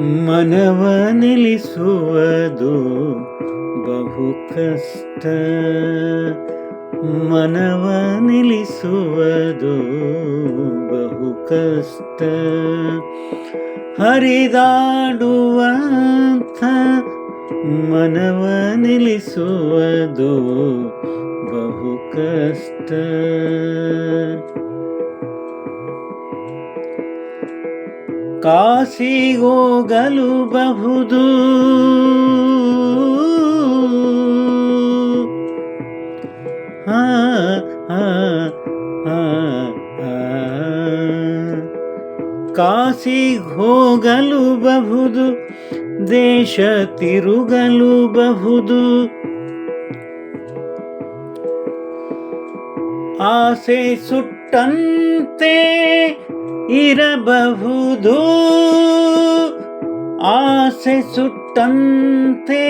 ಮನವ ನಿಲ್ಲಿಸುವುದು ಬಹು ಕಷ್ಟ. ಮನವ ನಿಲ್ಲಿಸುವುದು ಬಹು ಕಷ್ಟ. ಹರಿದಾಡುವಂಥ ಮನವ ನಿಲ್ಲಿಸುವುದು ಬಹು ಕಷ್ಟ. ಕಾಸಿಗೋಗಲು ಬಹುದು. ಹಾ ಹಾ ಕಾಸಿ ಹೋಗಲು ಬಹುದು ದೇಶ ತಿರುಗಲು ಬಹುದು. ಆಸೆ ಸುಟ್ಟಂತೆ ಇರಬಹುದು. ಆಸೆ ಸುಟ್ಟಂತೆ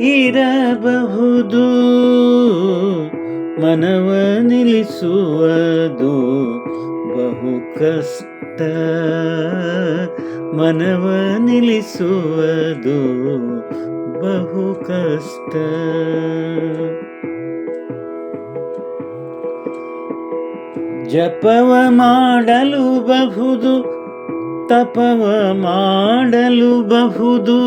ಇರಬಹುದು. ಮನವ ನಿಲ್ಲಿಸುವುದು ಬಹು ಕಷ್ಟ. ಮನವ ನಿಲ್ಲಿಸುವುದು ಬಹು ಕಷ್ಟ. ಜಪವ ಮಾಡಲು ಬಹುದು ತಪವ ಮಾಡಲು ಬಹುದು.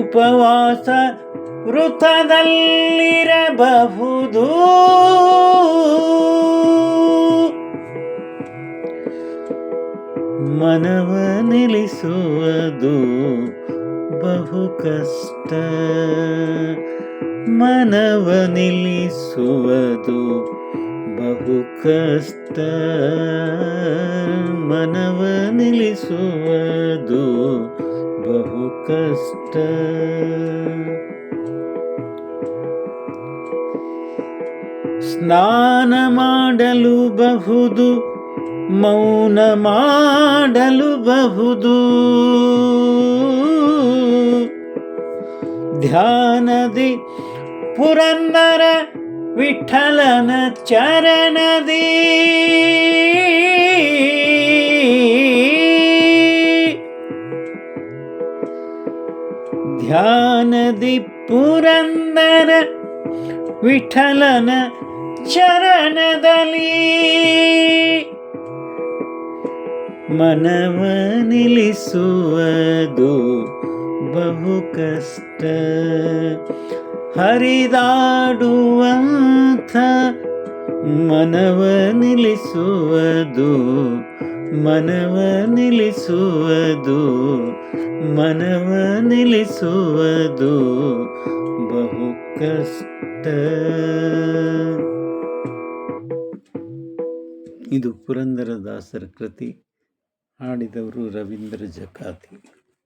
ಉಪವಾಸ ವೃತದಲ್ಲಿರಬಹುದು. ಮನವ ನಿಲ್ಲಿಸುವುದು ಬಹು ಕಷ್ಟ. ಮನವ ನಿಲ್ಲಿಸುವುದು ಬಹು ಕಷ್ಟ. ಮನವ ನಿಲ್ಲಿಸುವುದು ಬಹು ಕಷ್ಟ. ಸ್ನಾನ ಮಾಡಲು ಬಹುದು ಮೌನ ಮಾಡಲು ಬಹುದು. ಧ್ಯಾನದಿ ಪುರಂದರ ವಿಠಲನ ಚರಣದಿ. ಧ್ಯಾನದಿ ಪುರಂದರ ವಿಠಲನ ಚರಣದಲ್ಲಿ. ಮನವ ನಿಲ್ಲಿಸುವುದು ಬಹು ಕಷ್ಟ. ಹರಿದಾಡುವಂಥ ಮನವ ನಿಲ್ಲಿಸುವುದು ಮನವ ನಿಲ್ಲಿಸುವುದು ಮನವ ನಿಲ್ಲಿಸುವುದು ಬಹು ಕಷ್ಟ. ಇದು ಪುರಂದರದಾಸರ ಕೃತಿ. ಹಾಡಿದವರು ರವೀಂದ್ರ ಜಕಾತಿ.